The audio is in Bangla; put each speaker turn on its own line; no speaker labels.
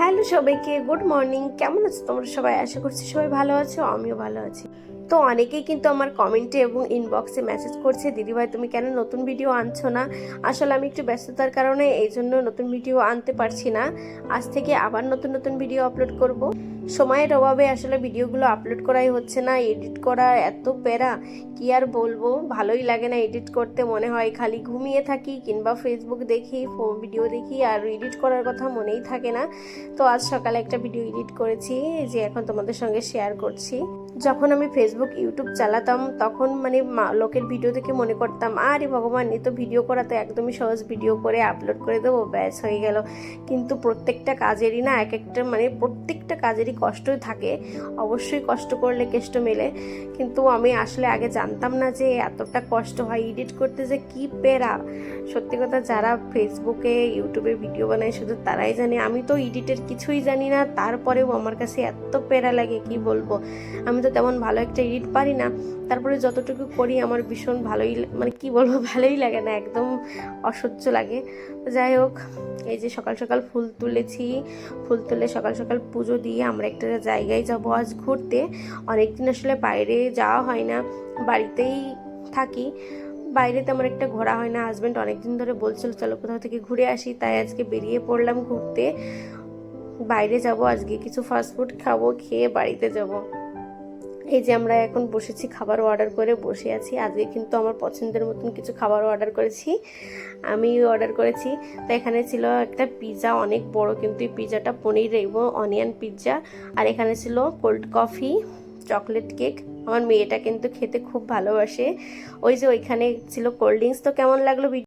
হ্যালো সবাইকে, গুড মর্নিং। কেমন আছো তোমরা সবাই? আশা করছি সবাই ভালো আছো, আমিও ভালো আছি। তো অনেকেই কিন্তু আমার কমেন্টে এবং ইনবক্সে মেসেজ করছে দিদিভাই তুমি কেন নতুন ভিডিও আনছো না? আসলে আমি একটু ব্যস্ততার কারণে এই জন্য নতুন ভিডিও আনতে পারছি না। আজ থেকে আবার নতুন নতুন ভিডিও আপলোড করব। সময়ের অভাবে আসলে ভিডিওগুলো আপলোড করাই হচ্ছে না এডিট করা এত প্যারা, কি আর বলব? ভালোই লাগে না এডিট করতে, মনে হয় খালি ঘুমিয়ে থাকি কিংবা ফেসবুক দেখি ভিডিও দেখি, আর এডিট করার কথা মনেই থাকে না। তো আজ সকালে একটা ভিডিও এডিট করেছি, যে এখন তোমাদের সঙ্গে শেয়ার করছি। যখন আমি ফেসবুক ইউটিউব চালাতাম, তখন মানে লোকের ভিডিও দেখে মনে করতাম, আরে ভগবান, এ তো ভিডিও করা তো একদমই সহজ ভিডিও করে আপলোড করে দেবো, ব্যাস হয়ে গেল। কিন্তু প্রত্যেকটা কাজেরই না এক একটা মানে প্রত্যেকটা কাজেরই কষ্টই থাকে। অবশ্যই কষ্ট করলে কেষ্ট মেলে। কিন্তু আমি আসলে আগে জানতাম না যে এতটা কষ্ট হয় এডিট করতে যে কি পেরা সত্যি কথা, যারা ফেসবুকে ইউটিউবে ভিডিও বানায়, শুধু তারাই জানে। আমি তো এডিটের কিছুই জানি না, তারপরেও আমার কাছে এত পেরা লাগে, কি বলব? আমি তো তেমন ভালো একটা এডিট পারি না। তারপরে যতটুকু করি আমার ভীষণ ভালোই মানে কি বলব, ভালোই লাগে না, একদম অসহ্য লাগে। যাই হোক, এই যে সকাল সকাল ফুল তুলেছি, ফুল তুলে সকাল সকাল পুজো দিয়ে আমরা একটা জায়গায় যাব আজ ঘুরতে। অনেকদিন আসলে বাইরে যাওয়া হয় না, বাড়িতেই থাকি। বাইরে তেমন একটা ঘোরা হয় না হাজব্যান্ড অনেকদিন ধরে বলছিল, চলো কোথাও থেকে ঘুরে আসি। তাই আজকে বেরিয়ে পড়লাম ঘুরতে। বাইরে যাব, আজকে কিছু ফাস্টফুড খাব, খেয়ে বাড়িতে যাব। এই যে আমরা এখন বসেছি খাবার অর্ডার করে বসে আছি। আজকে কিন্তু আমার পছন্দের মতন কিছু খাবার অর্ডার করেছি। আমি অর্ডার করেছি। তো এখানে ছিল একটা পিৎজা অনেক বড় কিন্তু এই পিৎজাটা পনির এবং অনিয়ন পিৎজা আর এখানে ছিল কোল্ড কফি চকলেট কেক আমার মেয়েটা কিন্তু খেতে খুব ভালোবাসে। ওই যে ওইখানে ছিল কোল্ড ড্রিঙ্কস তো কেমন লাগল